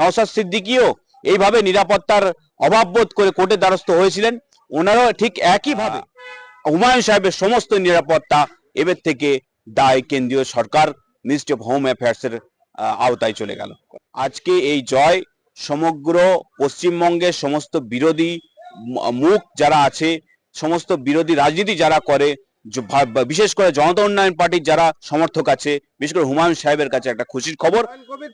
নওশাদ সিদ্দিকিও এইভাবে নিরাপত্তার অভাববোধ করে কোর্টের দ্বারস্থ হয়েছিলেন। ওনারাও ঠিক একইভাবে হুমায়ুন সাহেবের সমস্ত নিরাপত্তা এবার থেকে দায় কেন্দ্রীয় সরকার মিনিস্ট্রি অফ হোম অ্যাফেয়ার্স এর আওতায় চলে গেল। আজকে এই জয় সমগ্র পশ্চিমবঙ্গের সমস্ত বিরোধী মুখ যারা আছে, সমস্ত বিরোধী রাজনীতি যারা করে বিশেষ করে জনতা উন্নয়ন পার্টির যারা সমর্থক আছে বিশেষ করে হুমায়ুন সাহেবের কাছে একটা খুশির খবর।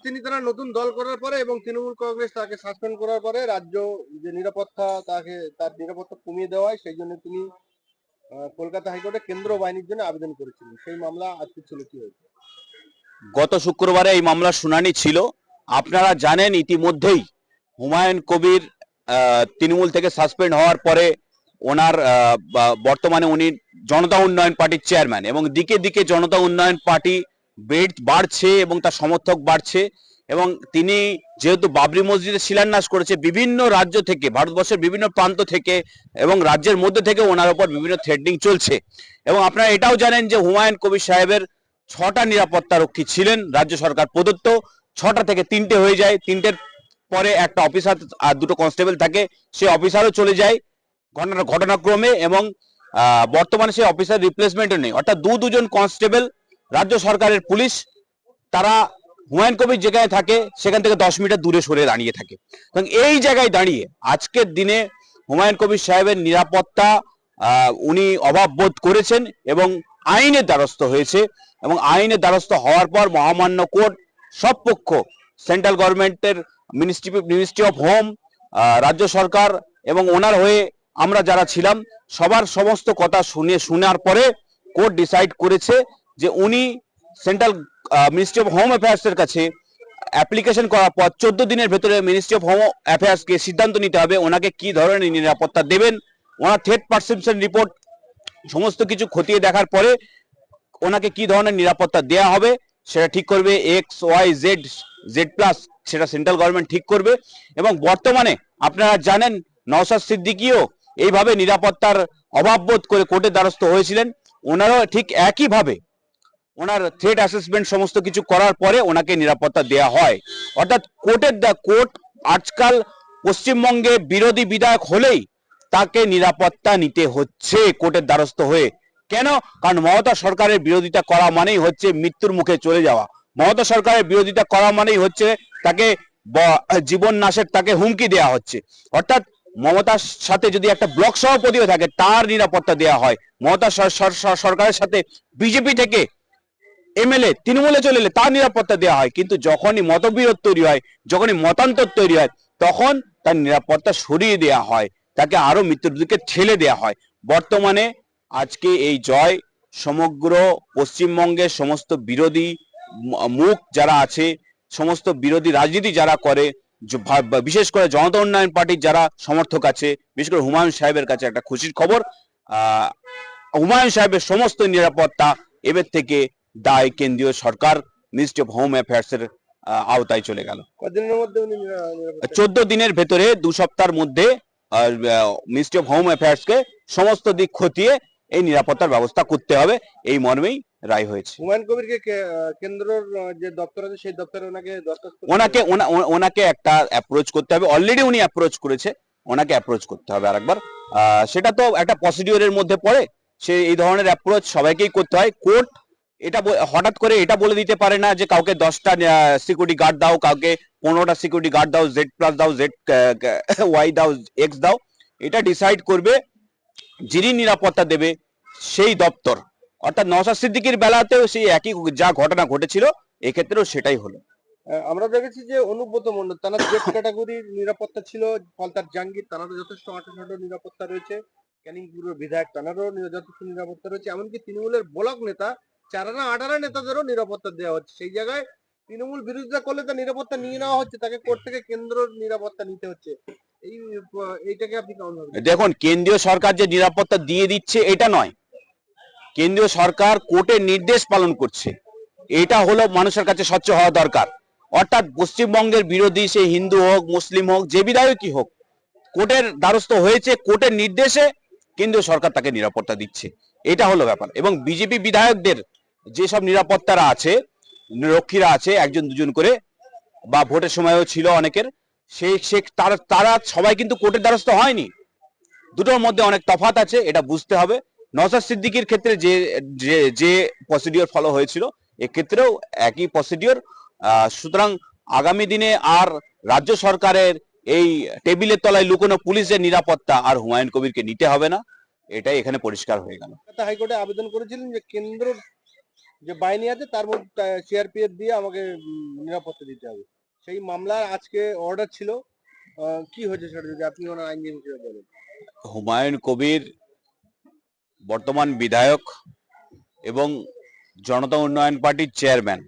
তিনি তারা নতুন দল করার পরে এবং তৃণমূল কংগ্রেস তাকে সাসপেন্ড করার পরে রাজ্য যে নিরাপত্তা তাকে তার নিরাপত্তা কমিয়ে দেওয়া হয় সেই জন্য তিনি কলকাতা হাইকোর্টে কেন্দ্র বাহিনীর জন্য আবেদন করেছিলেন। সেই মামলা আজকে ছিল কি হয়েছে? গত শুক্রবারে এই মামলার শুনানি ছিল। আপনারা জানেন ইতিমধ্যেই হুমায়ুন কবির তৃণমূল থেকে সাসপেন্ড হওয়ার পরে ওনার বর্তমানে উনি জনতা উন্নয়ন পার্টির চেয়ারম্যান এবং দিকে দিকে জনতা উন্নয়ন পার্টি বেড, বাড়ছে এবং তার সমর্থক বাড়ছে এবং তিনি যেহেতু বাবরি মসজিদে শিলান্যাস করেছে বিভিন্ন রাজ্য থেকে, ভারতবর্ষের বিভিন্ন প্রান্ত থেকে এবং রাজ্যের মধ্যে থেকে ওনার উপর বিভিন্ন থ্রেডিং চলছে। এবং আপনারা এটাও জানেন যে হুমায়ুন কবির সাহেবের ছটা নিরাপত্তা রক্ষী ছিলেন, রাজ্য সরকার প্রদত্ত, ছটা থেকে তিনটে হয়ে যায়, তিনটের পরে একটা অফিসার আর দুটো কনস্টেবল থাকে, সেই অফিসারও চলে যায়। ঘটনা ঘটনাক্রমে এবং বর্তমানে সেই অফিসার রিপ্লেসমেন্টও নেই। অর্থাৎ দু দুজন কনস্টেবল রাজ্য সরকারের পুলিশ, তারা হুমায়ুন কবির যেখানে থাকে, সেখান থেকে দশ মিটার দূরে সরে দাঁড়িয়ে থাকে। এই জায়গায় দাঁড়িয়ে আজকের দিনে হুমায়ুন কবির সাহেবের নিরাপত্তা উনি অভাব বোধ করেছেন এবং আইনের দ্বারস্থ হয়েছে এবং আইনের দ্বারস্থ হওয়ার পর মহামান্য কোর্ট সব পক্ষ সেন্ট্রাল গভর্নমেন্টের মিনিস্ট্রি মিনিস্ট্রি অফ হোম রাজ্য সরকার এবং ওনার হয়ে আমরা যারা ছিলাম, সবার সমস্ত কথা শুনে, শোনার পরে কোর্ট ডিসাইড করেছে যে উনি central ministry of home affairs এর কাছে অ্যাপ্লিকেশন করার পর চোদ্দ দিনের ভেতরে মিনিস্ট্রি অফ হোম অ্যাফেয়ার্সকে সিদ্ধান্ত নিতে হবে ওনাকে কি ধরনের নিরাপত্তা দেবেন। ওনার থ্রেট পারসেপশন রিপোর্ট সমস্ত কিছু খতিয়ে দেখার পরে ওনাকে কি ধরনের নিরাপত্তা দেয়া হবে সেটা ঠিক করবে X Y Z Z plus সেটা সেন্ট্রাল গভর্নমেন্ট ঠিক করবে। এবং বর্তমানে আপনারা জানেন নওশাদ সিদ্দিকিও এইভাবে নিরাপত্তার অভাববোধ করে কোর্টের দ্বারস্থ হয়েছিলেন। ওনারও ঠিক একইভাবে ওনার থ্রেট অ্যাসেসমেন্ট সমস্ত কিছু করার পরে ওনাকে নিরাপত্তা দেয়া হয়। অর্থাৎ কোর্টের কোর্ট আজকাল পশ্চিমবঙ্গে বিরোধী বিধায়ক হলেই তাকে নিরাপত্তা নিতে হচ্ছে কোর্টের দ্বারস্থ হয়ে। কেন? কারণ মমতা সরকারের বিরোধিতা করা মানেই হচ্ছে মৃত্যুর মুখে চলে যাওয়া। মমতা সরকারের বিরোধিতা করা মানেই হচ্ছে তাকে জীবন নাশের তাকে হুমকি দেওয়া হচ্ছে। অর্থাৎ মমতার সাথে যদি একটা ব্লক সভাপতিও থাকে, তার নিরাপত্তা দেওয়া হয়। মমতা সর- সর- সর- সরকারের সাথে বিজেপি থেকে এমএলএ তৃণমূলে চলে এলে তার নিরাপত্তা দেওয়া হয়। কিন্তু যখনই মতবিরোধ তৈরি হয়, যখনই মতান্তর তৈরি হয়, তখন তার নিরাপত্তা সরিয়ে দেওয়া হয়। তাকে আরও মৃত্যুর দিকে ঠেলে দেওয়া হয়। বর্তমানে আজকে এই জয় সমগ্র পশ্চিমবঙ্গের সমস্ত বিরোধী মুখ যারা আছে, সমস্ত বিরোধী রাজনীতি যারা করে বিশেষ করে জনতা উন্নয়ন পার্টির যারা সমর্থক আছে বিশেষ করে হুমায়ুন সাহেবের কাছে একটা খুশির খবর হুমায়ুন সাহেবের সমস্ত নিরাপত্তা এবার থেকে দায় কেন্দ্রীয় সরকার মিনিস্ট্রি অফ হোম অ্যাফেয়ার্স এর আওতায় চলে গেল। চোদ্দ দিনের ভেতরে দু সপ্তাহের মধ্যে মিনিস্ট্রি অফ হোম অ্যাফেয়ার্স কে সমস্ত দিক খতিয়ে এই নিরাপত্তার ব্যবস্থা করতে হবে এই মর্মেই রায় হয়েছে। হুমায়ুন কবিরকে কেন্দ্রর যে দপ্তর আছে সেই দপ্তরে ওনাকে ওনাকে ওনাকে একটা অ্যাপ্রোচ করতে হবে। অলরেডি উনি অ্যাপ্রোচ করেছে ওনাকে অ্যাপ্রোচ করতে হবে আরেকবার। সেটা তো একটা প্রসিডিওরের মধ্যে পড়ে। সে এই ধরনের অ্যাপ্রোচ সবাইকেই করতে হয়। কোর্ট এটা হঠাৎ করে এটা বলে দিতে পারে না যে কাউকে দশটা সিকিউরিটি গার্ড দাও কাউকে পনেরোটা সিকিউরিটি গার্ড দাও জেড প্লাস দাও জেড ওয়াই দাও এক্স দাও। এটা ডিসাইড করবে যিনি নিরাপত্তা দেবে সেই দপ্তর। অর্থাৎ নওশাদ সিদ্দিকির বেলাতেও সেই একই যা ঘটনা ঘটেছিল এক্ষেত্রেও সেটাই হলো। আমরা দেখেছি যে অনুব্রত মন্ডল তারা জেড ক্যাটাগরির নিরাপত্তা ছিল ফলতার জাহাঙ্গীর তারারও যথেষ্ট আঠাশাটো নিরাপত্তা রয়েছে ক্যানিং ব্যুরোর বিধায়ক তানারও যথেষ্ট নিরাপত্তা রয়েছে এমনকি তৃণমূলের ব্লক নেতা চারানা আটারা নেতাদেরও নিরাপত্তা দেওয়া হচ্ছে। সেই জায়গায় তৃণমূল বিরোধিতা করলে তার নিরাপত্তা নিয়ে নেওয়া হচ্ছে তাকে কোর্ট থেকে কেন্দ্র নিরাপত্তা নিতে হচ্ছে। এই এইটাকে আপনি কেমন দেখুন কেন্দ্রীয় সরকার যে নিরাপত্তা দিয়ে দিচ্ছে এটা নয়। কেন্দ্রীয় সরকার কোর্টের নির্দেশ পালন করছে। এটা হলো মানুষের কাছে স্বচ্ছ হওয়া দরকার। অর্থাৎ পশ্চিমবঙ্গের বিরোধী, সে হিন্দু হোক, মুসলিম হোক, যে বিধায়কই হোক, কোর্টের দ্বারস্থ হয়েছে, কোর্টের নির্দেশে কেন্দ্রীয় সরকার তাকে নিরাপত্তা দিচ্ছে। এটা হলো ব্যাপার। এবং বিজেপি বিধায়কদের যেসব নিরাপত্তারা আছে রক্ষীরা আছে, একজন দুজন করে, বা ভোটের সময়ও ছিল অনেকের সেই সে, তারা তারা সবাই কিন্তু কোর্টের দ্বারস্থ হয়নি। দুটোর মধ্যে অনেক তফাৎ আছে, এটা বুঝতে হবে। নসার সিদ্দিকির ক্ষেত্রে যে যে প্রসিডিওর ফলো হয়েছিল এক্ষেত্রেও একই প্রসিডিওর সুতরাং আগামী দিনে আর রাজ্য সরকারের এই টেবিলের তলায় লুকোনো পুলিশের নিরাপত্তা আর হুমায়ুন কবিরকে নিতে হবে না এটাই এখানে পরিষ্কার হয়ে গেল। হাইকোর্টে আবেদন করেছিলেন যে কেন্দ্র যে বাহিনী আছে তার মধ্যে সিআরপিএফ দিয়ে আমাকে নিরাপত্তা দিতে হবে। সেই মামলার আজকে অর্ডার ছিল। কি হয়েছে সেটা যদি আপনি ওনার আইনজীবী হিসেবে বলেন। হুমায়ুন কবির বর্তমান বিধায়ক এবং জনতা উন্নয়ন পার্টির চেয়ারম্যান।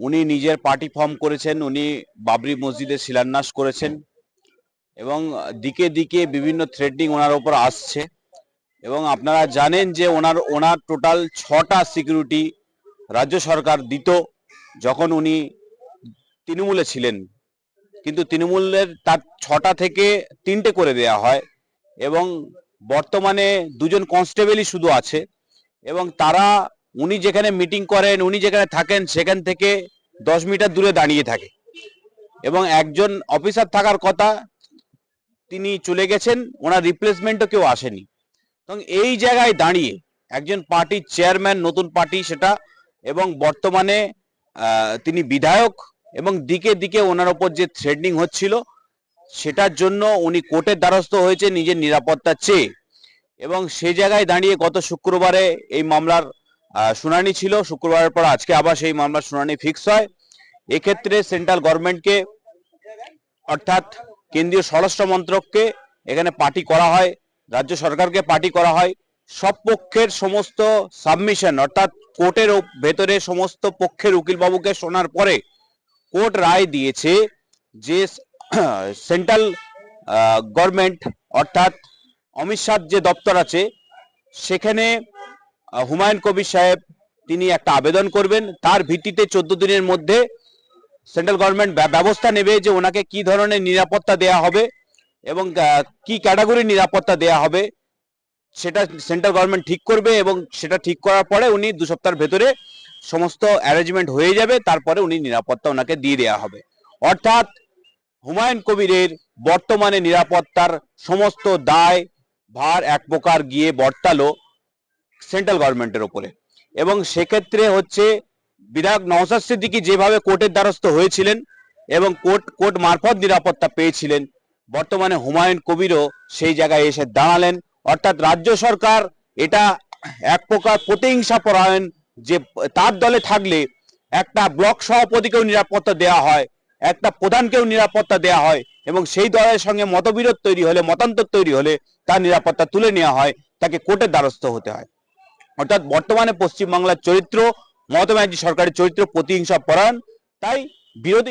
উনি নিজের পার্টি ফর্ম করেছেন, উনি বাবরি মসজিদে শিলান্যাস করেছেন এবং দিকে দিকে বিভিন্ন থ্রেডিং ওনার ওপর আসছে এবং আপনারা জানেন যে ওনার ওনার টোটাল ছটা সিকিউরিটি রাজ্য সরকার দিত যখন উনি তৃণমূলে ছিলেন। কিন্তু তৃণমূলের তার ছটা থেকে তিনটে করে দেয়া হয় এবং বর্তমানে দুজন কনস্টেবলই শুধু আছে এবং তারা উনি যেখানে মিটিং করেন, উনি যেখানে থাকেন, সেখান থেকে দশ মিটার দূরে দাঁড়িয়ে থাকে। এবং একজন অফিসার থাকার কথা, তিনি চলে গেছেন, ওনার রিপ্লেসমেন্টও কেউ আসেনি। এবং এই জায়গায় দাঁড়িয়ে একজন পার্টির চেয়ারম্যান নতুন পার্টি সেটা, এবং বর্তমানে তিনি বিধায়ক এবং দিকে দিকে ওনার ওপর যে থ্রেডনিং হচ্ছিল সেটার জন্য উনি কোর্টের দ্বারস্থ হয়েছে নিজের নিরাপত্তা চেয়ে। এবং সেই জায়গায় দাঁড়িয়ে গত শুক্রবারে এই মামলার শুনানি ছিল। শুক্রবারের পর আজকে আবার সেই মামলার শুনানি ফিক্স হয়। এক্ষেত্রে সেন্ট্রাল গভর্নমেন্টকে অর্থাৎ কেন্দ্রীয় স্বরাষ্ট্র মন্ত্রককে এখানে পার্টি করা হয়, রাজ্য সরকারকে পার্টি করা হয়। সব পক্ষের সমস্ত সাবমিশন অর্থাৎ কোর্টের ভেতরে সমস্ত পক্ষের উকিলবাবুকে শোনার পরে কোর্ট রায় দিয়েছে যে সেন্ট্রাল গভর্নমেন্ট অর্থাৎ অমিত শাহ যে দপ্তর আছে, সেখানে হুমায়ুন কবির সাহেব তিনি একটা আবেদন করবেন। তার ভিত্তিতে চোদ্দ দিনের মধ্যে সেন্ট্রাল গভর্নমেন্ট ব্যবস্থা নেবে যে ওনাকে কি ধরনের নিরাপত্তা দেয়া হবে এবং কি ক্যাটাগরির নিরাপত্তা দেয়া হবে। সেটা সেন্ট্রাল গভর্নমেন্ট ঠিক করবে এবং সেটা ঠিক করার পরে উনি দু সপ্তাহের ভেতরে সমস্ত অ্যারেঞ্জমেন্ট হয়ে যাবে। তারপরে উনি নিরাপত্তা ওনাকে দিয়ে দেওয়া হবে। অর্থাৎ হুমায়ুন কবিরের বর্তমানে নিরাপত্তার সমস্ত দায় ভার এক প্রকার গিয়ে বর্তালো সেন্ট্রাল গভর্নমেন্টের ওপরে। এবং সেক্ষেত্রে হচ্ছে বিধায়ক নওসাদ সিদ্দিকী যেভাবে কোর্টের দ্বারস্থ হয়েছিলেন এবং কোর্ট কোর্ট মারফত নিরাপত্তা পেয়েছিলেন, বর্তমানে হুমায়ুন কবিরও সেই জায়গায় এসে দাঁড়ালেন। অর্থাৎ রাজ্য সরকার এটা এক প্রকার প্রতিহিংসা পরায়ণ যে তার দলে থাকলে একটা ব্লক সভাপতিকেও নিরাপত্তা দেওয়া হয় একটা প্রধানকেও নিরাপত্তা দেয়া হয় এবং সেই দলের সঙ্গে মতবিরোধ তৈরি হলে, মতান্তর তৈরি হলে তার নিরাপত্তা তুলে নেওয়া হয়, তাকে কোর্টের দ্বারস্থ হতে হয়। অর্থাৎ বর্তমানে পশ্চিমবাংলার চরিত্র, মমতা ব্যানার্জি সরকারের চরিত্র প্রতিহিংসা পরায়ণ, তাই বিরোধী